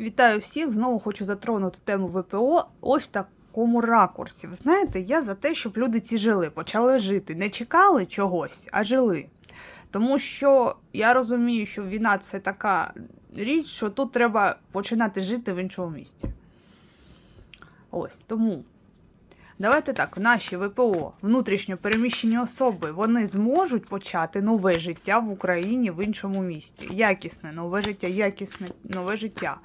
Вітаю всіх! Знову хочу затронути тему ВПО. Ось такому ракурсі. Ви знаєте, я за те, щоб люди ці жили, почали жити. Не чекали чогось, а жили. Тому що я розумію, що війна це така річ, що тут треба починати жити в іншому місці. Ось тому. Давайте так, наші ВПО, внутрішньо переміщені особи, вони зможуть почати нове життя в Україні в іншому місті. Якісне нове життя, якісне нове життя.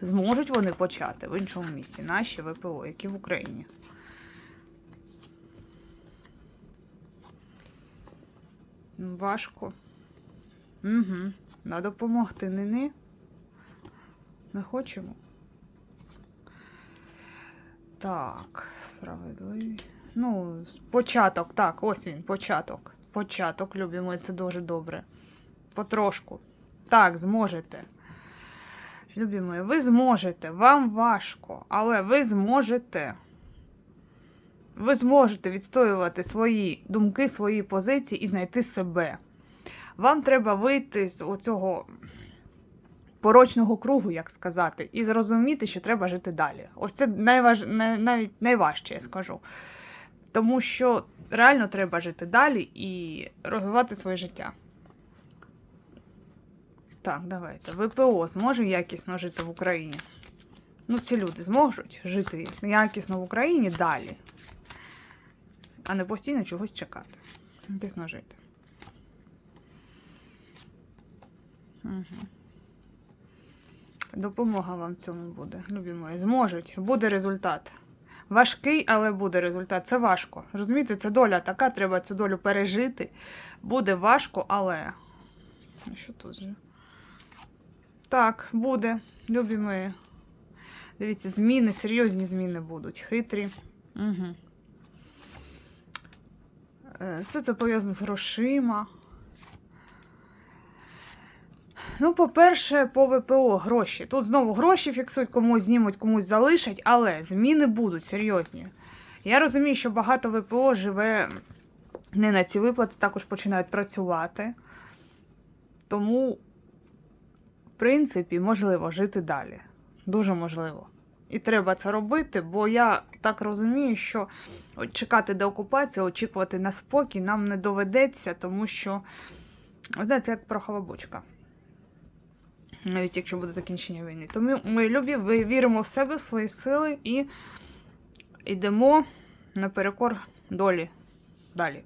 Зможуть вони почати в іншому місті, наші ВПО, які в Україні. Ну, Важко. Угу. На допомогти не. Не хочемо. Так, справедливі. Ну, початок, так, ось він, початок. Початок, любимо, це дуже добре. Потрошку. Так, зможете. Любі мої, ви зможете, вам важко, але ви зможете. Ви зможете відстоювати свої думки, свої позиції і знайти себе. Вам треба вийти з оцього порочного кругу, як сказати, і зрозуміти, що треба жити далі. Ось це найваж... навіть найважче, я скажу. Тому що реально треба жити далі і розвивати своє життя. Так, давайте. ВПО зможе якісно жити в Україні. Ну, ці люди зможуть жити якісно в Україні далі, а не постійно чогось чекати. Якісно жити. Угу. Допомога вам в цьому буде, любі мої. Зможуть, буде результат. Важкий, але буде результат. Це важко. Розумієте, це доля така, треба цю долю пережити. Буде важко, але. Що тут же? Так, буде, любі мої. Дивіться, зміни, серйозні зміни будуть, хитрі. Угу. Все це пов'язано з грошима. Ну, по-перше, по ВПО гроші. Тут знову гроші фіксують, комусь знімуть, комусь залишать, але зміни будуть серйозні. Я розумію, що багато ВПО живе не на ці виплати, також починають працювати. Тому, принципі, можливо жити далі. Дуже можливо. І треба це робити, бо я так розумію, що чекати до окупації, очікувати на спокій нам не доведеться, тому що, знаєте, як порохова бочка. Навіть якщо буде закінчення війни. Тому ми любі, ви віримо в себе, в свої сили і йдемо наперекор долі далі.